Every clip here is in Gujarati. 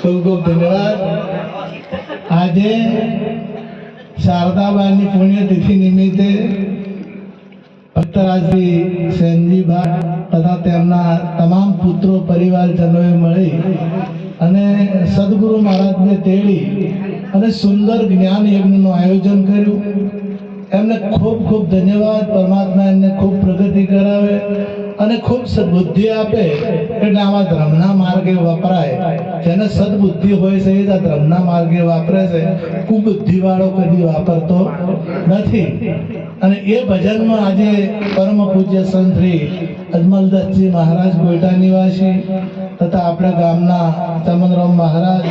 ખૂબ ખૂબ ધન્યવાદ. આજે શારદાબાની પુણ્યતિથિ નિમિત્તે ભક્તરાજજી સેનજીબા તથા તેમના તમામ પુત્રો પરિવારજનોએ મળી અને સદગુરુ મહારાજને તેડી અને સુંદર જ્ઞાન યજ્ઞનું આયોજન કર્યું. એમને ખૂબ ખૂબ ધન્યવાદ. પરમાત્મા એમને ખૂબ પ્રગતિ કરાવે અને ખૂબ સદબુદ્ધિ આપે. એટલે આવા ધર્મના માર્ગે વપરાય. જેને સદબુદ્ધિ હોય છે, એ જ આ ધર્મના માર્ગે વાપરે છે. કુબુદ્ધિવાળો કદી વાપરતો નથી. અને એ ભજનમાં આજે પરમ પૂજ્ય સંત શ્રી અજમલદાસજી મહારાજ ગોયટા નિવાસી તથા આપણા ગામના ચમનરામ મહારાજ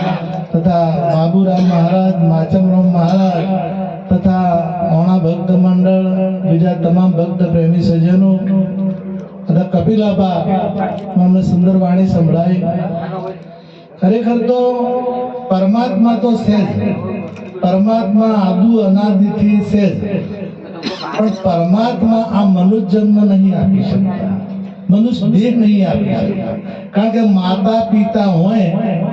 તથા બાબુરામ મહારાજ, માચમરામ મહારાજ તથા ઓણા ભક્ત મંડળ, બીજા તમામ ભક્ત પ્રેમી સજ્જનો તથા કપિલાબા અમને સુંદર વાણી સંભળાઈ ખરેખર તો પરમાત્મા તો છે પરમાત્મા આદુ અનાદિથી છે પણ પરમાત્મા આ મનુષ્ય જન્મ નહીં આપી શકતા. મનુષ્ય દેહ નહીં આપી શકતા કારણ કે માતા પિતા હોય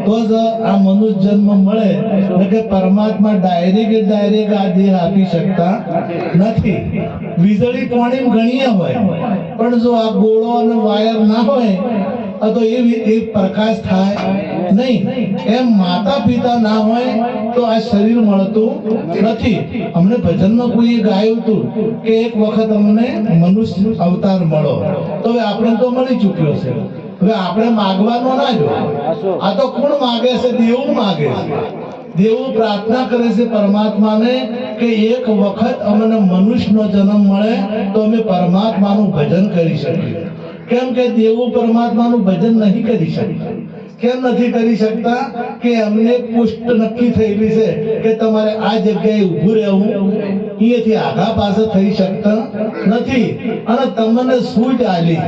તો જ આ મનુષ્ય જન્મ મળે. એટલે કે પરમાત્મા ડાયરેક્ટ ડાયરેક્ટ આ દેહ આપી શકતા નથી. વીજળી પાણી ગણીએ હોય. પણ જો આ ગોળો અને વાયર ના હોય તો એ પ્રકાશ થાય. નહીં. એમ માતા પિતા ના હોય તો આ શરીર મળતું નથી. અમને ભજનમાં કોઈ ગાયું હતું કે એક વખત અમને મનુષ્ય અવતાર મળો. તો હવે આપણે તો મળી ચૂક્યો છે. હવે આપણે માગવાનો ના જો. આ તો કોણ માગે છે? દેવું માગે છે. દેવું પ્રાર્થના કરે છે પરમાત્માને કે એક વખત અમને મનુષ્યનો જન્મ મળે તો અમે પરમાત્માનું ભજન કરી શકીએ. કેમ કે દેવું પરમાત્માનું ભજન નહીં કરી શકતા? કેમ નથી કરી શકતા? કે અમને પુષ્ટ નક્કી થયેલી છે કે તમારે આ જગ્યાએ ઊભું રહેવું. અહીંયાથી આઘા પાસે થઈ શકતા નથી. અને તમને સૂટ આલી.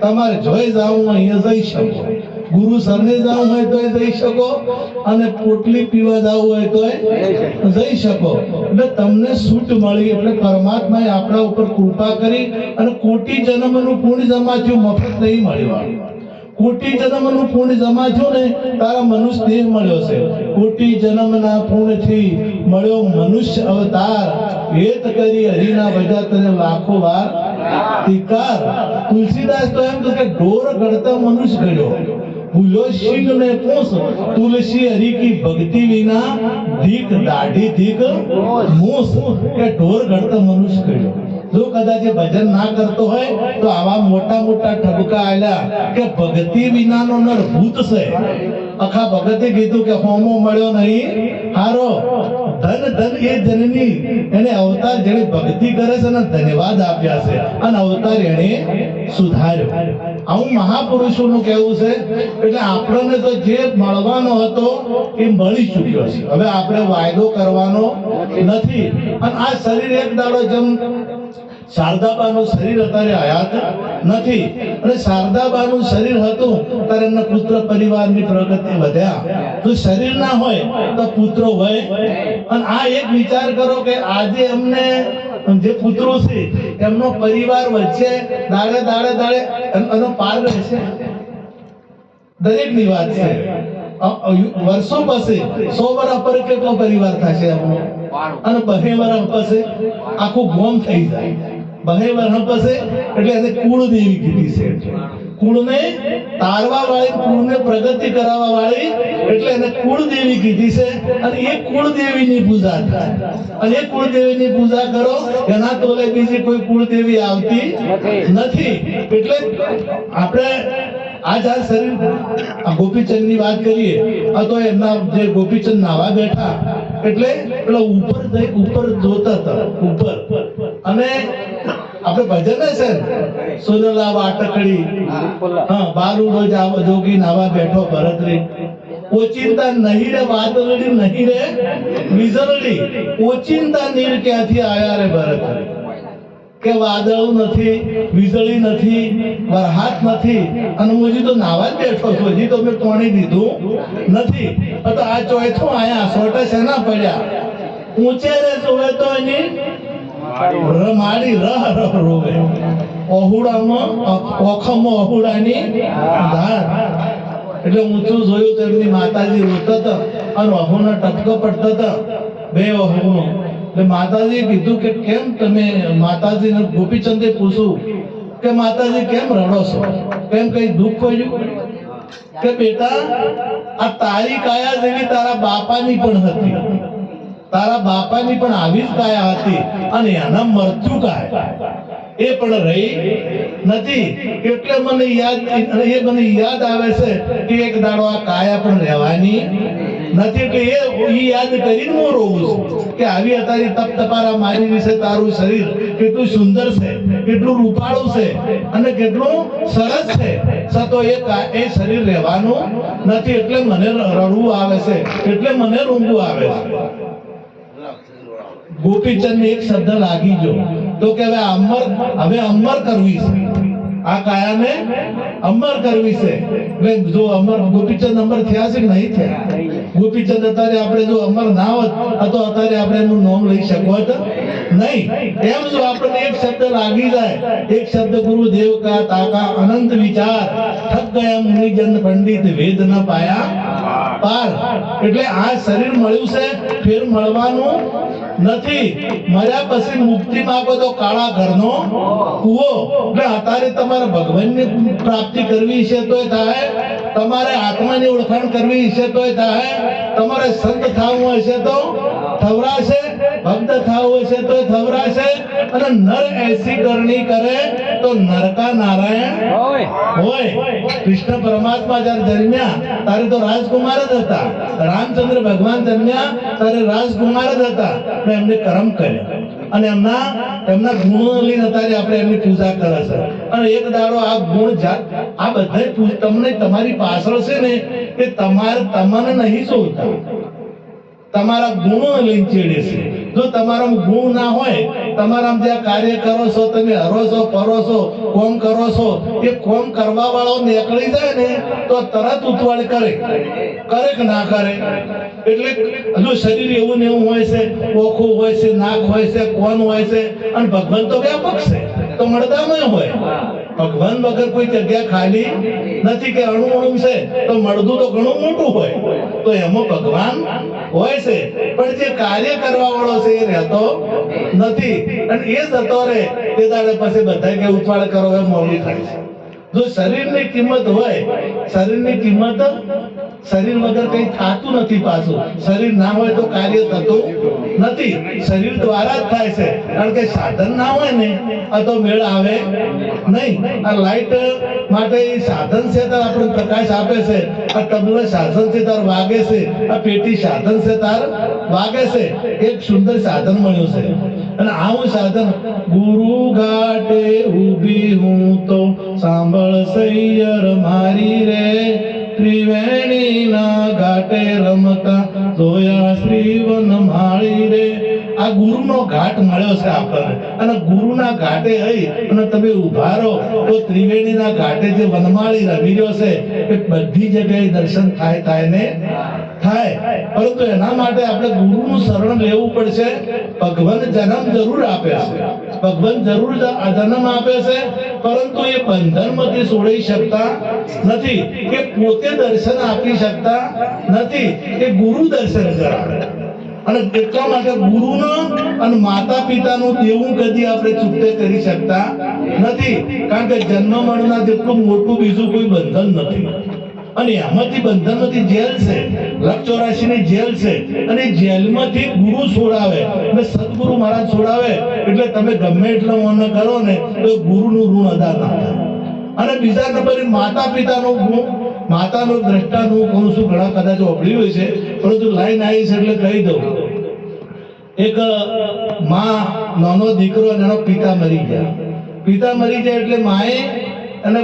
તમારે જોઈ જાવું અહીંયા જઈ શકો. ગુરુ સરને જવું હોય તો જઈ શકો અને પોટલી પીવા જવું હોય તો જઈ શકો. એટલે તમને છૂટ મળી એટલે પરમાત્માએ આપણા ઉપર કૃપા કરી અને કોટી જન્મનું પૂર્ણ જમા થયું, મફત નહીં મળ્યું કોટી જન્મનું પૂર્ણ જમા થયું ને, તારા મનુષ્ય દેહ મળ્યો છે. કોટી જન્મના પુણ્યથી મળ્યો મનુષ્ય અવતાર. વેત કરી હરિના ભજા તને લાખો વાર ધિક્કાર તુલસીદાસ તો એમ કે ઢોર ગણતા મનુષ્ય ગણ્યો ભૂલો ને પૂછ તુલસી હરી કી ભક્તિ વિના ધીક દાઢી ધીક મૂસ. કે ઢોર ગણતા મનુષ્ય જો કદાચ ભજન ના કરતો હોય, તો આવા મોટા મોટા ઠબકા આલ્યા કે ભક્તિ વિનાનો નર ભૂત છે. આખા ભગતે કીધું કે હોમો મળ્યો નહીં. હારો ધન ધન એ જનની. એને અવતાર જેને ભક્તિ કરે છે ને ધન્યવાદ આપ્યા છે. અને અવતાર એને સુધાર્યો. આવું મહાપુરુષોનું કહેવું છે, એટલે આપણને તો જે મળવાનો હતો એ મળી ચૂક્યો છે. હવે આપણે વાયદો કરવાનો નથી. અને આ શરીર એક દાડો જેમ શારદાબાનું શરીર અત્યારે હયાત નથી. અને શારદાબાનું શરીર હતું, ત્યારે એમના પુત્ર પરિવારની પ્રગતિ વધ્યા. તો શરીર ના હોય, તો પુત્રો હોય. અને આ એક વિચાર કરો કે આજે અમને જે પુત્રો છે, એમનો પરિવાર વચ્ચે દાડે દાડે દાડે એનો પાર રહેશે. દરેકની વાત છે. વર્ષો પછી સો વર્ષ પર કેટલો પરિવાર થશે એમનો? અને બહે વર્ષ પછી આખું ગોમ થઈ જાય. બહે પછી એટલે એને કુળદેવી કીધી છે કુળને તારવા વાળી કુળને પ્રગતિ કરાવવા વાળી એટલે એને કુળદેવી કીધી છે. અને એ કુળદેવીની પૂજા થાય. અને એ કુળદેવીની પૂજા કરો, એના તોલે બીજી કોઈ કુળદેવી આવતી નથી. એટલે આપણે આ શરીર, આ ગોપીચંદની વાત કરીએ, આ તો એમના જે ગોપીચંદ નાવા બેઠા, એટલે પેલા ઉપર ઉપર જોતા હતા, ઉપર. અને આપણે ભજન છે સોનલા વાટકડી હા. બારુડો જાવ જોગી નાવા બેઠો ભરતરી. ઓચિંતા નહીં રે વાદળડી નહીં રે વિઝરડી. ઓચિંતા નીર ક્યાંથી આયા રે ભરતરી? કે વાદળ નથી વીજળી નથી વરસાદ નથી. અને હું હજી તો નાવા જ બેઠો છું હજી તો મેં પાણી દીધું નથી. તો આ ચોથું આયા સોટા શેના પડ્યા? ઊંચે રે જોવે તો એની રહ રોવે ધાર. એટલે ઊંચું જોયું તો એમની માતાજી રોતા હતા અને અહુનો ટપકો પડતો હતો બે અહુનો એટલે માતાજીએ કીધું કે કેમ તમે માતાજીને ગોપીચંદે પૂછ્યું કે માતાજી કેમ રડો છો? કેમ કઈ દુઃખ કર્યું કે બેટા આ તારી કાયા જેવી તારા બાપાની પણ હતી. તારા બાપાની પણ આવી જ કાયા હતી અને એના મરતું કાય. એ પણ રહી નથી. એટલે મને યાદ એ મને યાદ આવે છે કે એક દાડો આ કાયા પણ રહેવાની નથી. કે એ યાદ કરીને હું રોવું છું કે આવી તારી તપ તપારા મારી વિશે તારું શરીર કેટલું સુંદર છે, કેટલું રૂપાળું છે અને કેટલું સરસ છે. સતો એ એ શરીર રહેવાનું નથી. એટલે મને રડવું આવે છે, એટલે મને રૂંગવું આવે છે. ગોપીચંદ એક શબ્દ લાગી ગયો. તો કે હવે અમર હવે અમર કરવી છે. આ કાયાને અમર કરવી છે. એટલે જો અમર, ગોપીચંદ અમર થયા છે કે નહીં થયા? ગોપીચંદ અત્યારે આપણે જો અમર ના હોત, તો અત્યારે આપણે એનું નામ લઈ શકત નહીં. એમ જો આપણને એક શબ્દ લાગી જાય, એક શબ્દ ગુરુ દેવ કા તાકા અનંત વિચાર થક ગયા મુનિજન પંડિત વેદ ન પાયા પાર. એટલે આ શરીર મળ્યું છે, ફેર મળવાનું નથી. મર્યા પછી મુક્તિ માગો તો કાળા ઘરનો. કુવો. એટલે અત્યારે તમારે ભગવાનની પ્રાપ્તિ કરવી છે તોય થાય. તમારે આત્માની ઓળખાણ કરવી છે તોય થાય. તમારે સંત થવું હશે તો થવરાશે ભક્ત થવું હશે તો થવરાશે. અને નર એસી કરણી કરે તો નરકા નારાયણ હોય. કૃષ્ણ પરમાત્મા જયારે જન્મ્યા તારે તો રાજકુમાર જ હતા. રામચંદ્ર ભગવાન જન્મ્યા તારે રાજકુમાર જ હતા. એમને કર્મ કર્યા. અને એમના એમના ગુણો લઈને અત્યારે આપણે એમની પૂજા કરે છે. અને એક દાડો આ ગુણ જાત, આ બધા તમને તમારી પાછળ છે ને, એ તમારે તમને નહીં શોધતા તમારા ગુણો લઈને ચેડે છે. જો તમારામાં ગુણ ના હોય તમારા જે કાર્ય કરો છો, તમે હરો છો કોમ કરો છો, એ કોમ કરવા વાળો નીકળી જાય ને, તો તરત ઉતવાળ કરે. કરે કે ના કરે? એટલે હજુ શરીર એવું ને એવું હોય છે, ઓખું હોય છે, નાક હોય છે, કોન હોય છે, અને ભગવાન તો વ્યાપક છે. તો મળદામાં હોય. ભગવાન વગર કોઈ જગ્યા ખાલી નથી કે અણુ અણુ છે, તો મળદું તો ઘણું મોટું હોય. તો એમાં ભગવાન હોય છે. પણ જે કાર્ય કરવા વાળો છે એ રહેતો નથી. અને એ જતો રહે તે દાડે પછી બધા કે ઉછવાળ કરો એ મોડું થાય છે. જો શરીરની કિંમત હોય, શરીરની કિંમત શરીર વગર કંઈ થાતું નથી પાછું. શરીર ના હોય તો કાર્ય થતું નથી. શરીર દ્વારા જ થાય છે. કારણ કે સાધન ના હોય ને તો મેળ આવે નહીં. આ માટે સાધન છે તાર આપણને પ્રકાશ આપે છે. આ તબલો સાધન છે તાર વાગે છે. આ પેટી સાધન છે તાર વાગે છે. એક સુંદર સાધન મળ્યું છે. અને આવું સાધન ગુરુ ઘાટે ઊભી હું તો સાંભળ સૈયર મારી રે. ત્રિવેણીના ઘાટે રમતા જોયા શ્રીવન માળી રે. આ ગુરુનો ઘાટ મળ્યો છે આપણને. અને ગુરુના ઘાટે હઈ અને તમે ઊભા રહો તો ત્રિવેણીના ઘાટે જે વનમાળી રમી રહ્યો છે એ બધી જગ્યાએ દર્શન થાય થાય ને થાય. પરંતુ એના માટે આપણે ગુરુનું શરણ લેવું પડશે. ભગવાન જન્મ જરૂર આપે છે ભગવાન જરૂર જન્મ આપે છે, પરંતુ એ બંધનમાંથી છોડી શકતા નથી, કે પોતે દર્શન આપી શકતા નથી, એ ગુરુ દર્શન કરાવે. અને એટલા માટે ગુરુનો અને માતા પિતાનું દેવું કદી આપણે ચૂકતે કરી શકતા નથી, કારણ કે જન્મ મરણના જેટલું મોટું બીજું કોઈ બંધન નથી. અને એમાંથી બંધનમાંથી જેલ છે. લખ ચોરાશી જેલ છે. અને જેલમાંથી ગુરુ છોડાવે. એટલે સદગુરુ મહારાજ છોડાવે. એટલે તમે ગમે એટલો મન કરો ને, તો ગુરુનું ઋણ અદા ના થાય. અને બીજા નંબરે માતા પિતાનું ગુણ, માતાનું દ્રષ્ટાનું કહું છું ઘણા કદાચ ઓગળ્યું હોય છે, પરંતુ લાઈન આવી છે એટલે કહી દઉં. એક, માં, નાનો દીકરો અને એનો પિતા મરી ગયા. પિતા મરી જાય એટલે માએ અને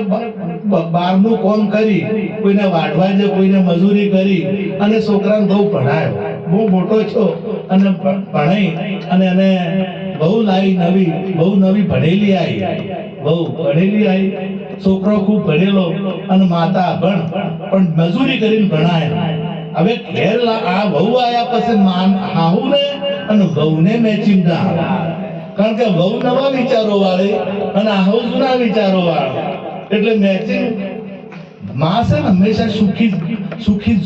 બહારનું કામ કરી, કોઈને વાઢવા છે, કોઈને મજૂરી કરી, અને છોકરાને બહુ ભણાયો. બહુ મોટો છો, અને ભણાઈ, અને એને બહુ લાવી નવી, બહુ નવી ભણેલી આવી બહુ ભણેલી આવી છોકરો ખૂબ ભણેલો, અને માતા ભણ પણ મજૂરી કરીને ભણાય. હવે ઘેર આ વહુ આયા પછી માન હાહુને, અને વહુને મેચિંગ ના આવે. કારણ કે બહુ નવા વિચારો વાળી અને આહુ જૂના વિચારો વાળો એટલે મેચિંગમાં છે ને હંમેશા સુખી સુખી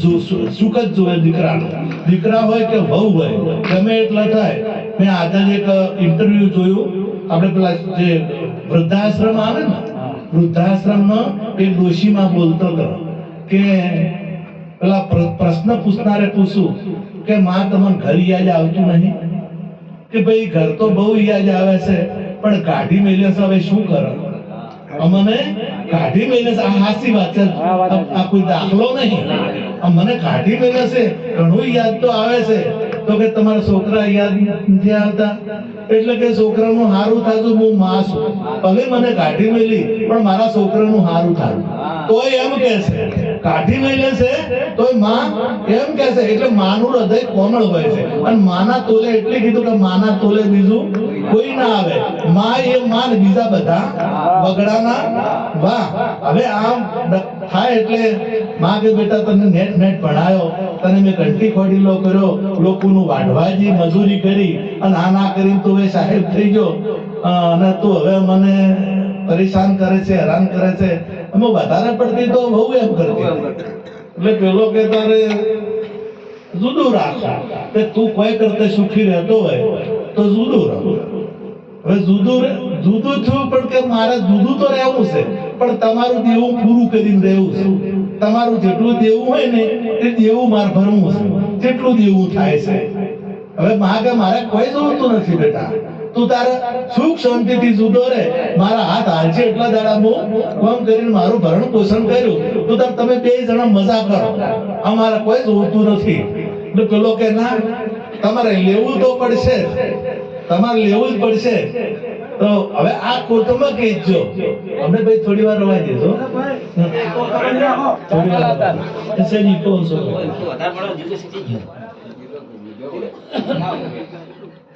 સુખ જ જોવે દીકરાનું. દીકરા હોય કે વહુ હોય, ગમે એટલા થાય. મેં આજે એક ઇન્ટરવ્યુ જોયું. આપણે પેલા જે વૃદ્ધાશ્રમ આવે ને, વૃદ્ધાશ્રમનો એક ડોશીમાં બોલતો હતો કે પેલા પ્ર- પ્રશ્ન પૂછનારે પૂછું કે, માં તમને ઘર યાદ આવતું નહીં? કે ભાઈ ઘર તો બહુ યાદ આવે છે પણ કાઢી મેલ્યો છે હવે શું કરો? અમને કાઢી મેલ્યો છે આ હાસી વાત છે. આ કોઈ દાખલો નહીં. અમને કાઢી મેલ્યો છે ઘણું યાદ તો આવે છે. તો કે તમારા છોકરા યાદ નથી આવતા? એટલે કે છોકરાનું હારું થાતું હું માં છું. ભલે મને કાઢી મેલી પણ મારા છોકરાનું હારું થતું. તોય એમ કે છે. કાઢી મેલે લેશે તો માં એમ કે છે એટલે માનું હૃદય કોમળ હોય છે. અને માના તોલે એટલે કીધું કે માના તોલે બીજું કોઈ ના આવે. માં એ માન બીજા બધા બગડાના વાહ. હવે આમ થાય એટલે માં કે બેટા તને નેટ નેટ ભણાયો, તને મેં ઘંટી ખોડીલો કર્યો, લોકોનું વાઢવાજી મજૂરી કરી, અને આ ના કરીને તું એ સાહેબ થઈ ગયો. અને તું હવે મને પરેશાન કરે છે, હેરાન કરે છે. અમે વધારે પડતી તો બહુ એમ કરતી એટલે પેલો કે તારે જુદું રાખો કે તું કોઈ કરતા સુખી રહેતો હોય તો જુદું રહો. હવે જુદું જુદું થયું પણ કે મારે જુદું તો રહેવું છે. પણ તમારું દેવું પૂરું કરીને રહેવું છે. તમારું જેટલું દેવું હોય ને તે દેવું મારે ભરવું છે. જેટલું દેવું થાય છે. હવે મા કે મારે કોઈ જોતું નથી બેટા. તું તારે સુખ શાંતિથી જુદો રહે. મારા હાથ હાલશે એટલા દાડા હું કોમ કરીને મારું ભરણ પોષણ કર્યું. તો તાર તમે બે જણા મજા કરો. અમારે કોઈ જોતું નથી. એટલે પેલો કે ના તમારે લેવું તો પડશે તમારે લેવું જ પડશે તો હવે આ કુટુંબ કહેજો અમને ભાઈ થોડી વાર રવા દેજો. થોડી વાર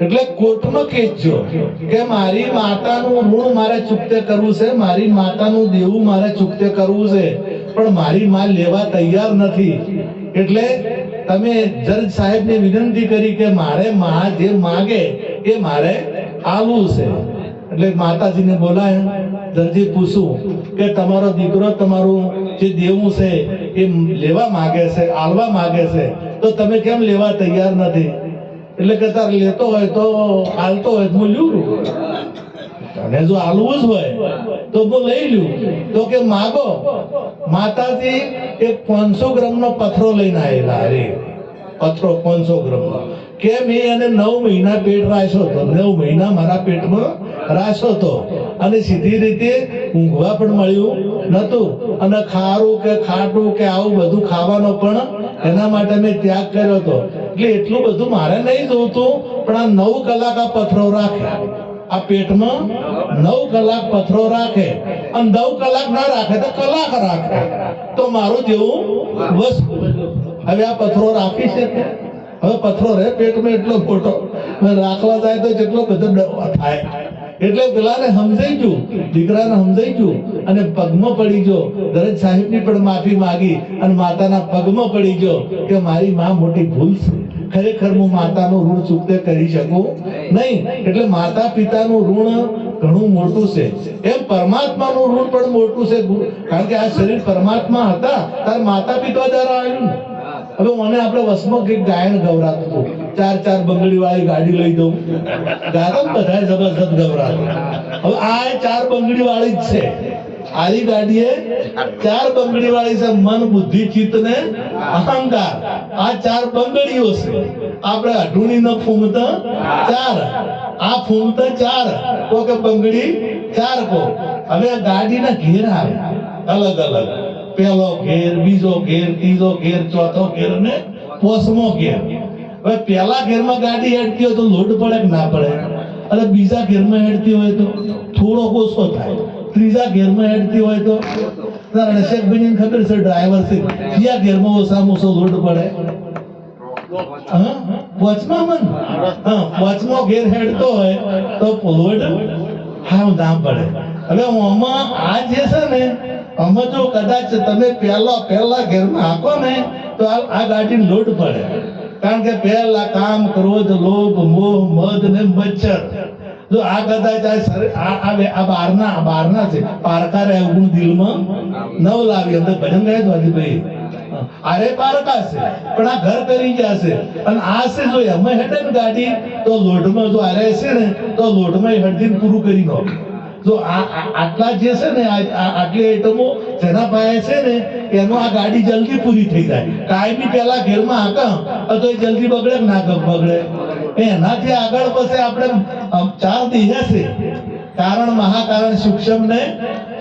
એટલે કોર્ટમાં ખેંચજો કે મારી માતાનું ઋણ મારે ચૂકતે કરવું છે, મારી માતાનું દેવું મારે ચૂકતે કરવું છે, પણ મારી માં લેવા તૈયાર નથી. એટલે તમે જજ સાહેબને વિનંતી કરી કે મારે માં જે માગે એ મારે આવવું છે. એટલે માતાજીને બોલાય દરજી પૂછું કે તમારો દીકરો તમારું જે દેવું છે એ લેવા માગે છે, આલવા માગે છે, તો તમે કેમ લેવા તૈયાર નથી? એટલે કે તારે લેતો હોય તો હાલતો હોય હું લ્યું અને જો હાલવું જ હોય તો હું લઈ લ્યું. તો કે માગો, માતાજી એક પાંચસો ગ્રામનો પથરો લઈને આવેલા અરે પથરો પાંચસો ગ્રામનો. કે મેં એને નવ મહિના પેટ રાખ્યો હતો. નવ મહિના મારા પેટમાં રાખ્યો હતો. અને સીધી રીતે ઊંઘવા પણ મળ્યું નહોતું. અને ખારું કે ખાટું કે આવું બધું ખાવાનો પણ એના માટે મેં ત્યાગ કર્યો હતો. એટલે એટલું બધું મારે નહીં જોતું, પણ આ નવ કલાક આ પથરો રાખે. આ પેટમાં નવ કલાક પથરો રાખે. અને નવ કલાક ના રાખે તો કલાક રાખે. તો મારું જેવું વસ્તુ. હવે આ પથરો રાખી શકે? હવે પથરો રે પેટમાં એટલો મોટો. રાખવા જાય તો જેટલો બધો થાય. એટલે પેલાને સમજાઈ ગયું, દીકરાને સમજાઈ ગયું, અને પગમાં પડી ગયો. દરેક સાહેબની પણ માફી માગી, અને માતાના પગમાં પડી ગયો કે મારી માં મોટી ભૂલ છે. ખરેખર હું માતાનું ઋણ ચૂકતે કરી શકું નહીં. એટલે માતા પિતાનું ઋણ ઘણું મોટું છે. એમ પરમાત્માનું ઋણ પણ મોટું છે. કારણ કે આ શરીર પરમાત્મા હતા. તાર માતા પિતા દ્વારા આવ્યું હવે મને આપણે વસમાં કંઈક ગાયન ગવરાતું હતું ચાર ચાર બંગડી વાળી ગાડી લઈ દઉં. ગાતા બધા જબરજસ્ત ગવરાતું હવે આ ચાર બંગડી વાળી જ છે. આરી ગાડીએ ચાર બંગડી વાળી છે. મન, બુદ્ધિ, ચિત્ત ને અહંકાર. આ ચાર બંગડીઓ છે. આપણે અઢુણી ન ફૂમતા ચાર. આ ફૂમતા ચાર. તો કે બંગડી ચાર કો. હવે ગાડીના ઘેર આવે. અલગ અલગ. પહેલો ઘેર, બીજો ઘેર, ત્રીજો ઘેર, ચોથો ઘેર ને પોસમો ઘેર. હવે પહેલા ઘેરમાં ગાડી હેડતી હોય તો લોડ પડે કે ના પડે? અને બીજા ઘેરમાં હેડતી હોય તો થોડો ઓછો થાય. ત્રીજા ઘેરમાં હેડતી હોય તો રણશેખભાઈ ખબર છે ડ્રાઈવર છે. કયા ઘેરમાં ઓછામાં ઓછો લોડ પડે? વચમાં મન હા વચમાં ઘેર હેડતો હોય તો લોડ હાવ ના પડે. હવે આમાં આ જે છે ને આમાં જો કદાચ તમે પહેલા પહેલા ઘેરમાં હાંકો ને, તો આ ગાડી લોટ પડે. કારણ કે પહેલા કામ ક્રોધ, લોભ, મોહ, મદ ને મચ્છર. જો આ કદાચ આ બહારના બહારના છે. પારકા રહે હું દિલમાં નવ લાવી. અંદર ભજન ગાય તો વાજીભાઈ અરે પારકા છે. પણ આ ઘર કરી ગયા છે. અને આ છે જો હેઠે ને ગાડી, તો લોટમાં જો આરે છે ને, તો લોટમાં હડદીને પૂરું કરી નાખે. જો આટલા જે છે ને આટલી આઈટમો જેના પાસે છે ને, એનો આ ગાડી જલ્દી પૂરી થઈ જાય. કાયમી પેલા ઘેરમાં હાકા તો એ જલ્દી બગડે ના બગડે? એનાથી આગળ પછી આપણે ચાર દિશા છે. કારણ મહાકારણ સૂક્ષ્મ ને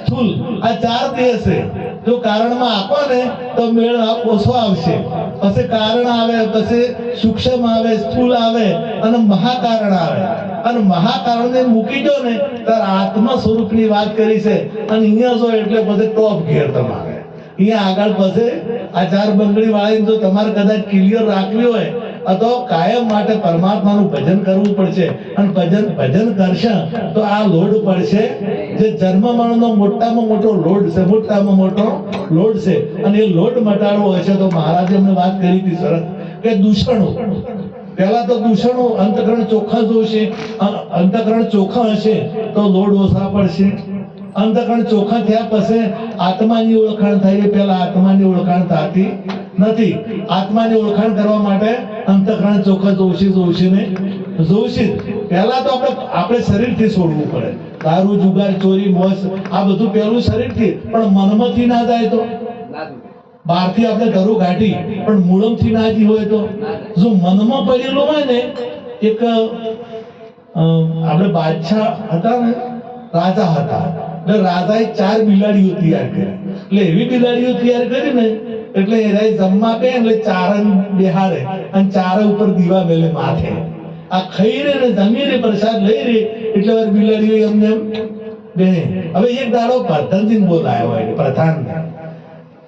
સ્થુલ. આ ચાર દેહ છે. જો કારણમાં આપો ને, તો મેળ ઓછો આવશે. પછી કારણ આવે, પછી સૂક્ષ્મ આવે, સ્થુલ આવે અને મહાકારણ આવે. અને મહાકારણને મૂકી દો ને ત્યારે આત્મા સ્વરૂપની વાત કરી છે. અને અહીંયા જો એટલે પછી ટોપ ઘેર તમારે. અહીંયા આગળ પછી આ ચાર બંગડી વાળી જો તમારે કદાચ ક્લિયર રાખવી હોય, તો કાયમ માટે પરમાત્માનું ભજન કરવું પડશે. અને ભજન ભજન કરશે તો આ લોડ પડશે. જે જન્મ મરણનો મોટામાં મોટો લોડ છે, મોટામાં મોટો લોડ છે. અને એ લોડ મટાડવો હશે તો મહારાજે અમને વાત કરી હતી સરસ કે દૂષણો. પહેલા તો દૂષણો અંતકરણ ચોખ્ખા જોશે અંતકરણ ચોખ્ખા હશે તો લોડ ઓછા પડશે. અંતકરણ ચોખ્ખા થયા પછી આત્માની ઓળખાણ થઈ પહેલા આત્માની ઓળખાણ થતી નથી. આત્માની ઓળખાણ કરવા માટે અંતકરણ ચોખ્ખા જોશી, જોશે ને? જોશી પહેલા તો આપણે આપણે શરીરથી છોડવું પડે. દારૂ, જુગાર, ચોરી, મોસ, આ બધું પહેલું શરીરથી. પણ મનમાંથી ના જાય તો? બહારથી આપણે ઘરો કાઢી, પણ મૂળમથી ના જી હોય તો? જો મનમાં પડેલું હોય ને, એક આપણે બાદશાહ હતા ને, રાજા હતા. એટલે રાજાએ ચાર બિલાડીઓ તૈયાર કરી. એટલે એવી બિલાડીઓ તૈયાર કરી ને, એટલે એરાય જમવા બે એટલે ચારણ બેહાડે અને ચાર ઉપર દીવા મેલે માથે. આ ખાઈ રે ને જમી રે પ્રસાદ લઈ રે, એટલે વાર બિલાડીઓ એમને એમ બે હવે એક દાડો પ્રધાનજી બોલાયો હોય પ્રધાન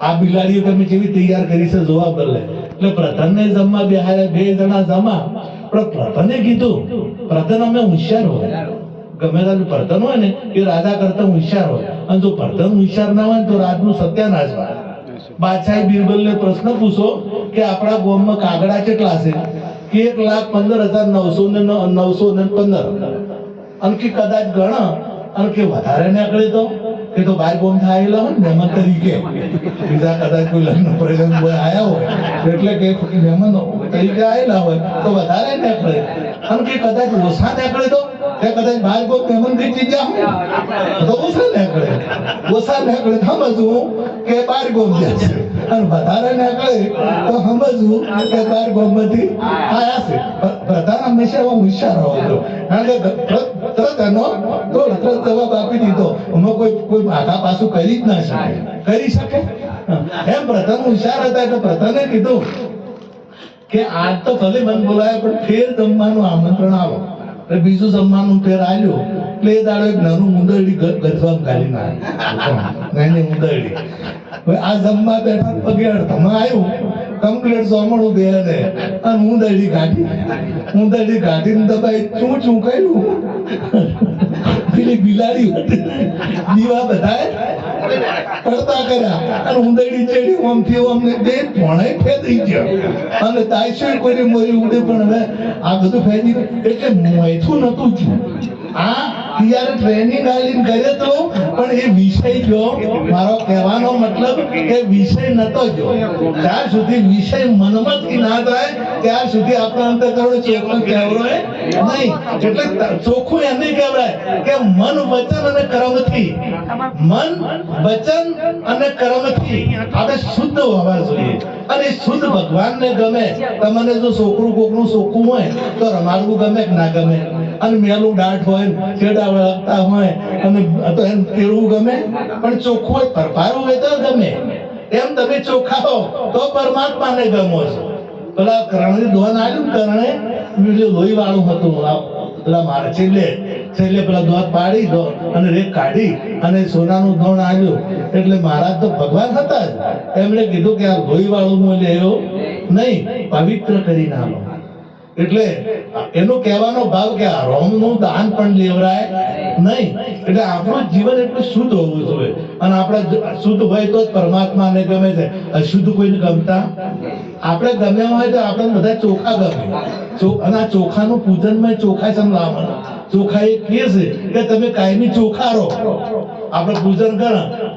આ બિલાડીઓ તમે કેવી તૈયાર કરી છે જોવા બદલે? એટલે પ્રધાનને જમવા બેહાડ્યા બે જણા જમા. પણ પ્રધાને કીધું, પ્રધાન, અમે હોશિયાર હોય. ગમે તારું પ્રધાન હોય ને, એ રાજા કરતા હોશિયાર હોય. અને જો પ્રધાન હોશિયાર ના હોય તો રાજનું સત્યાનાશ હોય. બિરબલ ને પ્રશ્ન પૂછો કે આપણા ગોમમાં કાગડા કેટલા છે? એક લાખ પંદર હજાર નવસો ને નવસો ને પંદર. અને કે કદાચ ગણ, અને કે વધારે નીકળે તો કે તો બાર ગોમ થયેલા હોય ને મહેમાન તરીકે. બીજા કદાચ કોઈ લગ્ન પ્રસંગ આયા હોય. એટલે કે મહેમાન તરીકે આવેલા હોય, તો વધારે નીકળે અને કે કદાચ ઓછા નીકળે તો, કે કદાચ બાર ગોમ મહેમાનથી ચીજા હોય. તો ઓછા નીકળે ઓછા નીકળે તો સમજવું કે બાર ગોમ જશે અને વધારે નીકળે તો સમજવું કે તાર ગોમમાંથી આયા છે. પ્રધાન હંમેશા એવો હોશિયાર હોવો કારણ કે તરત- એનો તો તરત જવાબ આપી દીધો. અમે કોઈ કોઈ આગા પાછું કરી જ ના શકે. કરી શકે? એમ પ્રધાન હોશિયાર હતા એટલે પ્રધાને કીધું કે આજ તો ભલે મન બોલાય, પણ ફેર જમવાનું આમંત્રણ આવો. એટલે બીજું જમવાનું ફેર આવ્યું એટલે એ દાડો એક નાનું મુંદરડી ગજવામ ગાલી ના બિલાડી દીવા બધાએ કરતા કર્યા. અને ઉંદરડી ચડી ઓમથી અમને બે પોણે ફેદી ગયો. અને તાઈશું કરી મોરી ઉડે, પણ હવે આ બધું ફેદી એટલે મોયથું નતું થયું આ ત્યારે ટ્રેનિંગ આલીને કરે તો પણ એ વિષય જો, મારો કહેવાનો મતલબ કે વિષય નતો જો. જ્યાં સુધી વિષય મનમાંથી ના થાય, ત્યાં સુધી આપણા અંતકરણ ચોખ્ખું કહેવરાય નહીં. એટલે ચોખ્ખું એને કહેવાય કે મન, વચન અને કર્મથી. મન, વચન અને કર્મથી આપણે શુદ્ધ હોવા જોઈએ. અને શુદ્ધ ભગવાનને ગમે તમને જો છોકરું કોકનું ચોખ્ખું હોય, તો રમાડવું ગમે કે ના ગમે? અને મેલું દાઢ હોય છેડા વળગતા હોય અને તો એમ તેડવું ગમે? પણ ચોખ્ખું હોય પરપારું હોય તો ગમે. એમ તમે ચોખ્ખા હો તો પરમાત્માને ગમો છો. પેલા કરણે દોન આવ્યું કરણે, બીજું લોહી વાળું હતું પેલા મારે છેલ્લે છેલ્લે પેલા દોત પાડી દો અને રેક કાઢી અને સોનાનું ધોણ આવ્યું એટલે મહારાજ તો ભગવાન હતા જ. એમણે કીધું કે આ લોહી વાળું એવું નહીં, પવિત્ર કરી નાખો. એટલે એનો કહેવાનો ભાવ કે રોમનું દાન પણ લેવરાય નહીં. એટલે આપણું જીવન એટલું શુદ્ધ હોવું જોઈએ. અને આપણે શુદ્ધ હોય તો જ પરમાત્માને ગમે છે. અશુદ્ધ કોઈને ગમતા? આપણે ગમ્યા હોય તો આપણે બધા ચોખા ગમે. અને આ ચોખાનું પૂજનમાં ચોખા સમ ચોખા એ કહે છે કે તમે કાયમી ચોખા રહો આપણે પૂજન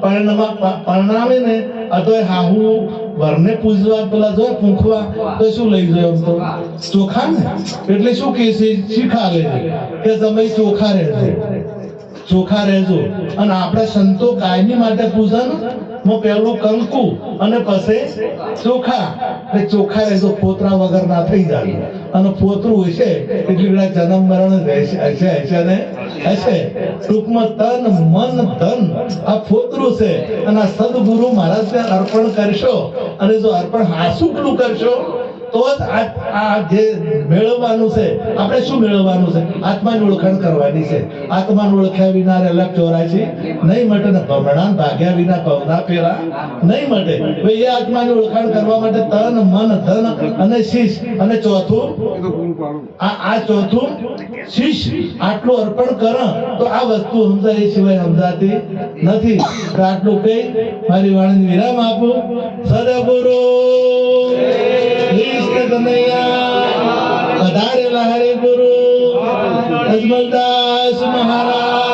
પરિણામ પરિણામે ને અથવા હાહુ વરને પૂજવા, પેલા જો પૂંખવા તો શું લઈ જાય તો? ચોખા ને? એટલે શું કે છે? શીખા લે કે તમે ચોખા રહેજો. ચોખા રહેજો. અને આપણા સંતો કાયમી માટે પૂજન માં પહેલું કંકુ અને પછી ચોખા. એટલે ચોખા રહેજો પોતરા વગર ના થઈ જાય. અને પોતરું હશે એટલે પેલા જન્મ મરણ રહેશે, હશે હશે ને? હશે. ટૂંકમાં તન, મન, ધન, આ પોતરું છે. અને આ સદગુરુ મહારાજને અર્પણ કરશો. અને જો અર્પણ હાસુકલું કરશો તો જ આ જે મેળવવાનું છે, આપણે શું મેળવવાનું છે? આત્માની ઓળખાણ કરવાની છે. આત્માને ઓળખ્યા વિના રે ચોરાય છે. નહીં મટે ને ભમણા ભાગ્યા વિના પવના પેરા નહીં મટે. એ આત્માની ઓળખાણ કરવા માટે તન, મન, ધન અને શીશ અને ચોથું આ આ ચોથું શીશ આટલું અર્પણ કર, તો આ વસ્તુ સમજાય સિવાય સમજાતી નથી. આટલું કઈ મારી વાણીને વિરામ આપું. સદગુરુ કનૈયા પધારેલા હરે ગુરુ અજમલદાસ મહારાજ.